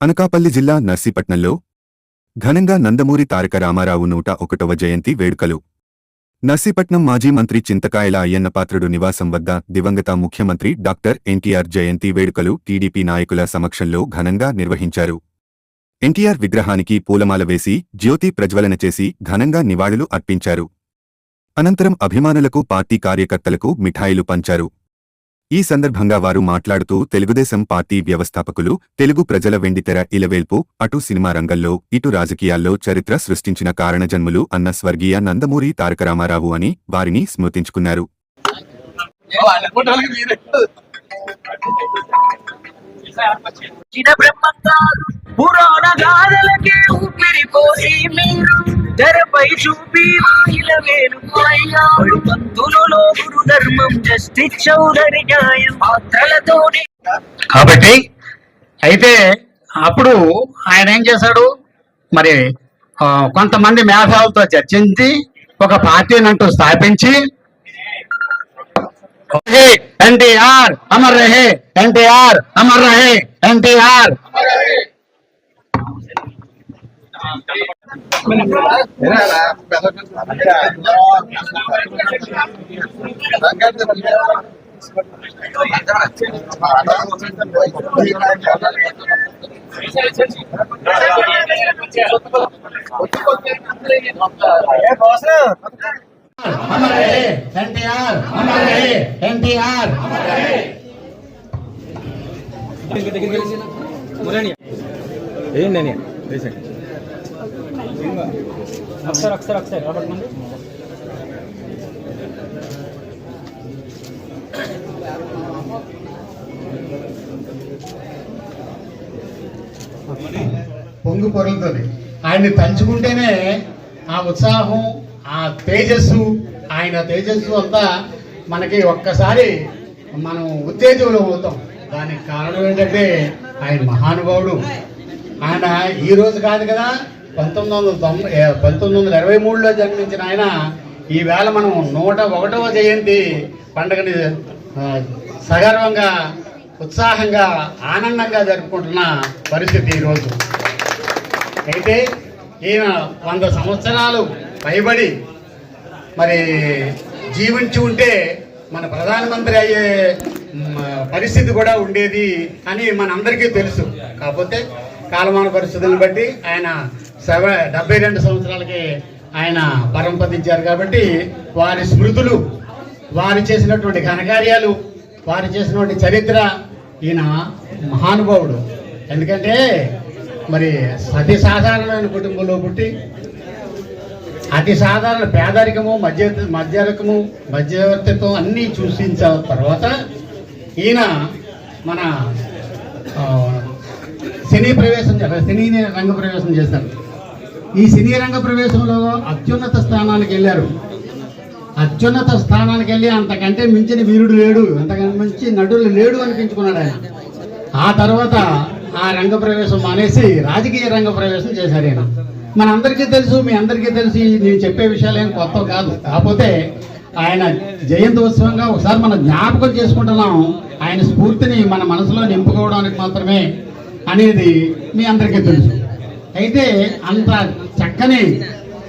అనకాపల్లి జిల్లా నర్సీపట్నంలో ఘనంగా నందమూరి తారక రామారావు నూట ఒకటవ జయంతి వేడుకలు. నర్సీపట్నం మాజీ మంత్రి చింతకాయల అయ్యన్నపాత్రుడు నివాసం వద్ద దివంగత ముఖ్యమంత్రి డాక్టర్ ఎన్టీఆర్ జయంతి వేడుకలు టీడీపీ నాయకుల సమక్షంలో ఘనంగా నిర్వహించారు. ఎన్టీఆర్ విగ్రహానికి పూలమాల వేసి జ్యోతి ప్రజ్వలన చేసి ఘనంగా నివాళులు అర్పించారు. అనంతరం అభిమానులకు పార్టీ కార్యకర్తలకు మిఠాయిలు పంచారు. ఈ సందర్భంగా వారు మాట్లాడుతూ తెలుగుదేశం పార్టీ వ్యవస్థాపకులు తెలుగు ప్రజల వెండితెర ఇలవేల్పు అటు సినిమా రంగంలో ఇటు రాజకీయాల్లో చరిత్ర సృష్టించిన కారణజన్ములు అన్న స్వర్గీయ నందమూరి తారక రామారావు అని వారిని స్మృతించుకున్నారు. చిన్న బ్రహ్మంగారు పురాణ గాథలకే ఊపిరిపోసి మీరు తెరపై చూపి వాయిల వేణుకోయ్యాడు పంతులలో గురు ధర్మం జస్టిస్ చౌదరి న్యాయం. పాత్రలతోనే. కాబట్టి అయితే అప్పుడు ఆయన ఏం చేశాడు? మరి కొంతమంది మేధావులతో చర్చించి ఒక పార్టీని అంటూ స్థాపించి ఎన్టీఆర్ అమర్ రహే ఎన్టీఆర్ అమర్ రహే ఎన్టీఆర్. అమర్ రహే ఎన్టీఆర్ అమర్ రహే ఎన్టీఆర్ ఏంటని రీసెంట్ అక్షర్ ఒకసారి ఒకసారి ఒకసారి మంది పొంగు పొరులుతుంది ఆయన్ని తలుచుకుంటేనే ఆ ఉత్సాహం ఆ తేజస్సు ఆయన తేజస్సు అంతా మనకి ఒక్కసారి మనం ఉత్తేజంలో అవుతాం దానికి కారణం ఏంటంటే ఆయన మహానుభావుడు. ఆయన ఈ రోజు కాదు కదా పంతొమ్మిది వందల తొంభై పంతొమ్మిది వందల ఇరవై మూడులో జన్మించిన ఆయన ఈవేళ మనం నూట ఒకటవ జయంతి పండుగని సగర్వంగా ఉత్సాహంగా ఆనందంగా జరుపుకుంటున్న పరిస్థితి ఈరోజు. అయితే ఈయన వంద సంవత్సరాలు పైబడి మరి జీవించి ఉంటే మన ప్రధానమంత్రి అయ్యే పరిస్థితి కూడా ఉండేది అని మనందరికీ తెలుసు. కాకపోతే కాలమాన పరిస్థితులను బట్టి ఆయన సెవ డెబ్బై రెండు సంవత్సరాలకి ఆయన పరంపదించారు కాబట్టి వారి స్మృతులు వారు చేసినటువంటి ఘనకార్యాలు వారు చేసినటువంటి చరిత్ర ఈయన మహానుభావుడు. ఎందుకంటే మరి అతి సాధారణమైన కుటుంబంలో పుట్టి అతి సాధారణ పేదరికము మధ్య మధ్యరకము మధ్యవర్తిత్వం అన్నీ చూసించిన తర్వాత ఈయన మన సినీ ప్రవేశం సినీ రంగ ప్రవేశం చేశారు. ఈ సినీ రంగ ప్రవేశంలో అత్యున్నత స్థానానికి వెళ్ళారు. అత్యున్నత స్థానానికి వెళ్ళి అంతకంటే మించిన వీరుడు లేడు. అంతకంటే మించి నటులు లేడు అనిపించుకున్నాడు ఆయన. ఆ తర్వాత ఆ రంగ ప్రవేశం మానేసి రాజకీయ రంగ ప్రవేశం చేశారు ఆయన. మన అందరికీ తెలుసు మీ అందరికీ తెలిసి నేను చెప్పే విషయాలు ఏం కొత్త కాదు. కాకపోతే ఆయన జయంతి ఉత్సవంగా ఒకసారి మనం జ్ఞాపకం చేసుకుంటున్నాం. ఆయన స్ఫూర్తిని మన మనసులో నింపుకోవడానికి మాత్రమే అనేది మీ అందరికీ తెలుసు. అయితే అంత చక్కని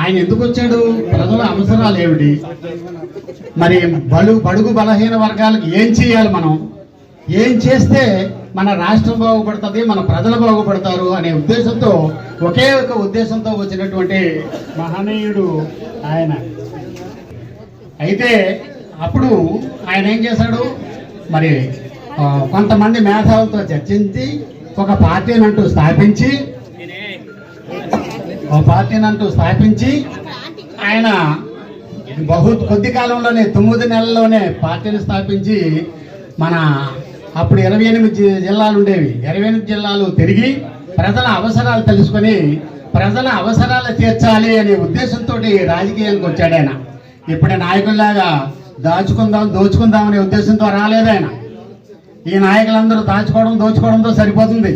ఆయన ఎందుకు వచ్చాడు? ప్రజల అవసరాలు ఏమిటి? మరి బలు బడుగు బలహీన వర్గాలకు ఏం చేయాలి మనం? ఏం చేస్తే మన రాష్ట్రం బాగుపడుతుంది మన ప్రజలు బాగుపడతారు అనే ఉద్దేశంతో ఒకే ఒక ఉద్దేశంతో వచ్చినటువంటి మహనీయుడు ఆయన. అయితే అప్పుడు ఆయన ఏం చేశాడు? మరి కొంతమంది మేధావులతో చర్చించి ఒక పార్టీని అంటూ స్థాపించి ఓ పార్టీని అంటూ స్థాపించి ఆయన బహు కొద్ది కాలంలోనే తొమ్మిది నెలల్లోనే పార్టీని స్థాపించి మన అప్పుడు ఇరవై ఎనిమిది జిల్లాలు ఉండేవి. ఇరవై ఎనిమిది జిల్లాలు తిరిగి ప్రజల అవసరాలు తెలుసుకొని ప్రజల అవసరాలు తీర్చాలి అనే ఉద్దేశంతో రాజకీయానికి వచ్చాడు ఆయన. ఇప్పుడు నాయకుల్లాగా దాచుకుందాం దోచుకుందాం అనే ఉద్దేశంతో రాలేదు ఆయన. ఈ నాయకులందరూ దాచుకోవడం దోచుకోవడంతో సరిపోతుంది.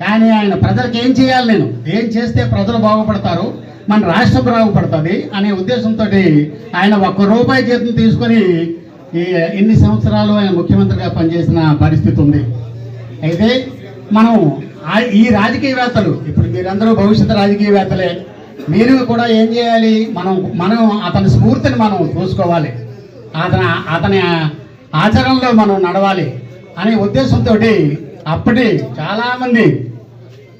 కానీ ఆయన ప్రజలకు ఏం చేయాలి నేను? ఏం చేస్తే ప్రజలు బాగుపడతారు? మన రాష్ట్రం బాగుపడుతుంది అనే ఉద్దేశంతో ఆయన ఒక్క రూపాయి జీతం తీసుకొని ఈ ఎన్ని సంవత్సరాలు ఆయన ముఖ్యమంత్రిగా పనిచేసిన పరిస్థితి ఉంది. అయితే మనం ఈ రాజకీయవేత్తలు ఇప్పుడు మీరందరూ భవిష్యత్తు రాజకీయవేత్తలే మీరు కూడా ఏం చేయాలి? మనం మనం అతని స్ఫూర్తిని మనం చూసుకోవాలి. అతని అతని ఆచరణలో మనం నడవాలి అనే ఉద్దేశంతో అప్పటి చాలామంది